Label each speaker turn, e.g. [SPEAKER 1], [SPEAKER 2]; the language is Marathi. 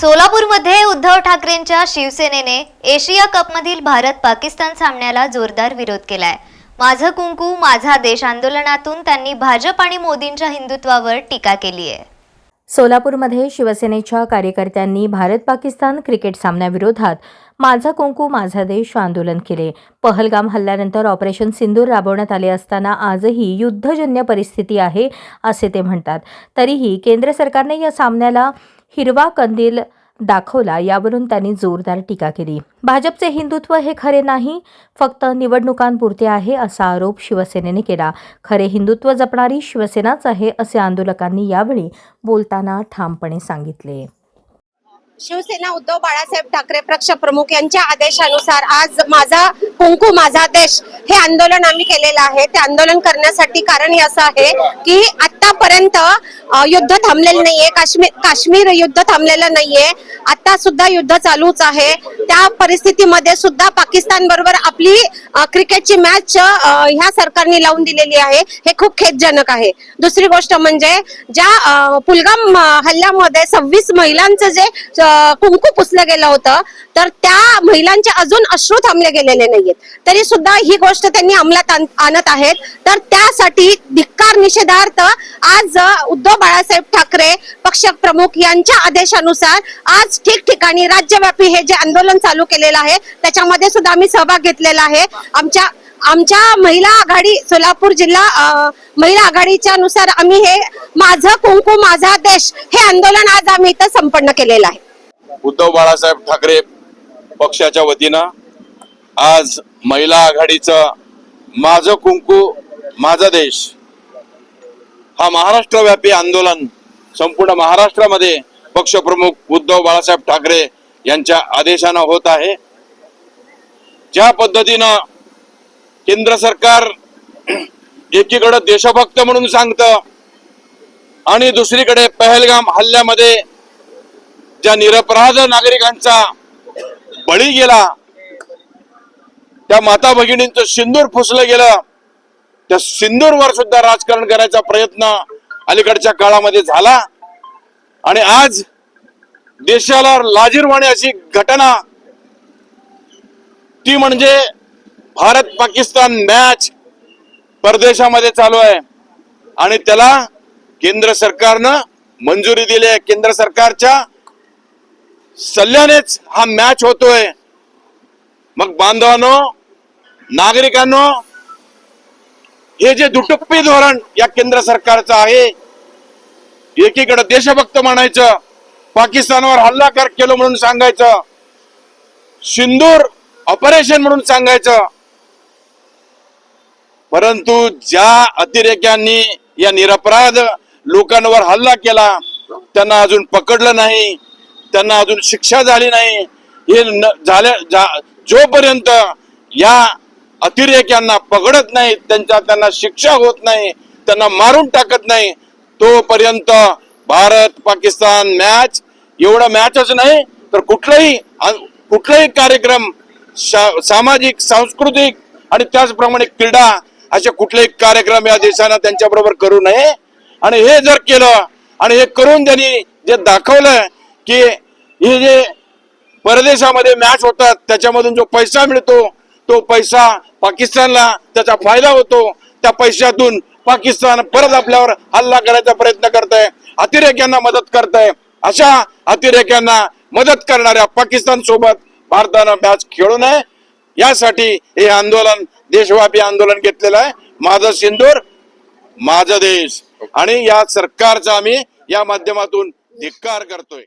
[SPEAKER 1] सोलापूरमध्ये उद्धव ठाकरेंच्या शिवसेनेने एशिया कपमधील भारत पाकिस्तान सामन्याला जोरदार विरोध केलाय. माझं कुंकू माझा देश आंदोलनातून त्यांनी भाजप आणि मोदींच्या हिंदुत्वावर टीका केली आहे
[SPEAKER 2] सोलापूरमध्ये शिवसेनेच्या कार्यकर्त्यांनी भारत पाकिस्तान क्रिकेट सामन्याविरोधात माझा कुंकू माझा देश आंदोलन केले. पहलगाम हल्ल्यानंतर ऑपरेशन सिंदूर राबवण्यात आले असताना आजही युद्धजन्य परिस्थिती आहे असे ते म्हणतात. तरीही केंद्र सरकारने या सामन्याला हिरवा कंदील दाखवला यावरून त्यांनी जोरदार टीका केली. भाजपचे हिंदुत्व हे खरे नाही फक्त निवडणुकांपुरते आहे असा आरोप शिवसेनेने केला. खरे हिंदुत्व जपणारी शिवसेनाच आहे असे आंदोलकांनी यावेळी बोलताना ठामपणे सांगितले.
[SPEAKER 3] शिवसेना उद्धव बाळासाहेब ठाकरे पक्ष प्रमुख यांच्या आदेशानुसार आज माझा कुंकू माझा देश हे आंदोलन आम्ही केलेलं आहे. ते आंदोलन करण्यासाठी कारण हे असं आहे की आतापर्यंत युद्ध थांबलेलं नाहीये. काश्मीर काश्मीर युद्ध थांबलेलं नाहीये. आता सुद्धा युद्ध चालूच आहे. त्या परिस्थितीमध्ये सुद्धा पाकिस्तान बरोबर आपली क्रिकेटची मॅच ह्या सरकारने लावून दिलेली आहे. हे खूप खेदजनक आहे. दुसरी गोष्ट म्हणजे ज्या पुलगाम हल्ल्यामध्ये सव्वीस महिलांचं जे कुंकू पुसलं गेलं होतं तर त्या महिलांचे अजून अश्रू थांबले गेलेले नाहीयेत. तरी सुद्धा ही गोष्ट त्यांनी अंमलात आणत आहेत. तर त्यासाठी धिक्कार निषेधार्थ आज उद्धव बाळासाहेब ठाकरे पक्ष प्रमुख यांच्या आदेशानुसार आज ठिकठिकाणी राज्यव्यापी हे जे आंदोलन चालू केलेलं आहे त्याच्यामध्ये सुद्धा आम्ही सहभाग घेतलेला आहे. आमच्या आमच्या महिला आघाडी सोलापूर जिल्हा महिला आघाडीच्या नुसार आम्ही हे माझं कुंकू माझा देश हे आंदोलन आज आम्ही इथं संपन्न केलेलं आहे.
[SPEAKER 4] उद्धव बाळासाहेब ठाकरे पक्षाच्या वतीनं आज महिला आघाडीचं माझं कुंकू माझा देश हा महाराष्ट्रव्यापी आंदोलन संपूर्ण महाराष्ट्रामध्ये पक्षप्रमुख उद्धव बाळासाहेब ठाकरे यांच्या आदेशानं होत आहे. ज्या पद्धतीनं केंद्र सरकार एकीकडे देशभक्त म्हणून सांगतं आणि दुसरीकडे पहलगाम हल्ल्यामध्ये ज्या निरपराध नागरिकांचा बळी गेला त्या माता भगिनींचं सिंदूर फुसलं गेलं त्या सिंदूरवर सुद्धा राजकारण करायचा प्रयत्न अलीकडच्या काळामध्ये झाला. आणि आज देशाला लाजीरवाणी अशी घटना ती म्हणजे भारत पाकिस्तान मॅच परदेशामध्ये चालू आहे. आणि त्याला केंद्र सरकारनं मंजुरी दिली आहे. केंद्र सरकारच्या सल्ल्यानेच हा मॅच होतोय. मग बांधवांनो नागरिकांनो हे जे दुटप्पी धोरण या केंद्र सरकारचं आहे एकीकडे देशभक्त म्हणायचं पाकिस्तानवर हल्ला कर केलं म्हणून सांगायचं सिंदूर ऑपरेशन म्हणून सांगायचं. परंतु ज्या अतिरेक्यांनी या निरपराध लोकांवर हल्ला केला त्यांना अजून पकडलं नाही त्यांना अजून शिक्षा झाली नाही. हे न- झाल्या जा- जोपर्यंत या अतिरेक्यांना पकडत नाही त्यांच्या त्यांना शिक्षा होत नाही त्यांना मारून टाकत नाही. तोपर्यंत भारत पाकिस्तान मॅच एवढा मॅचच नाही तर कुठलाही कुठलाही कार्यक्रम सामाजिक सांस्कृतिक आणि त्याचप्रमाणे क्रीडा असे कुठलेही कार्यक्रम या देशानं त्यांच्या बरोबर करू नये. आणि हे जर केलं आणि हे करून त्यांनी जे दाखवलं की हे जे परदेशामध्ये मॅच होतात त्याच्यामधून जो पैसा मिळतो तो पैसा पाकिस्तानला त्याचा फायदा होतो. त्या पैशातून पाकिस्तान परत आपल्यावर हल्ला करायचा प्रयत्न करत आहे अतिरेक्यांना मदत करत आहे अशा अतिरेक्यांना मदत करणाऱ्या पाकिस्तान सोबत भारतानं मॅच खेळू नये. यासाठी हे आंदोलन देशव्यापी आंदोलन घेतलेलं आहे. माझं सिंदूर माझा देश. आणि या सरकारचा आम्ही या माध्यमातून धिक्कार करतोय.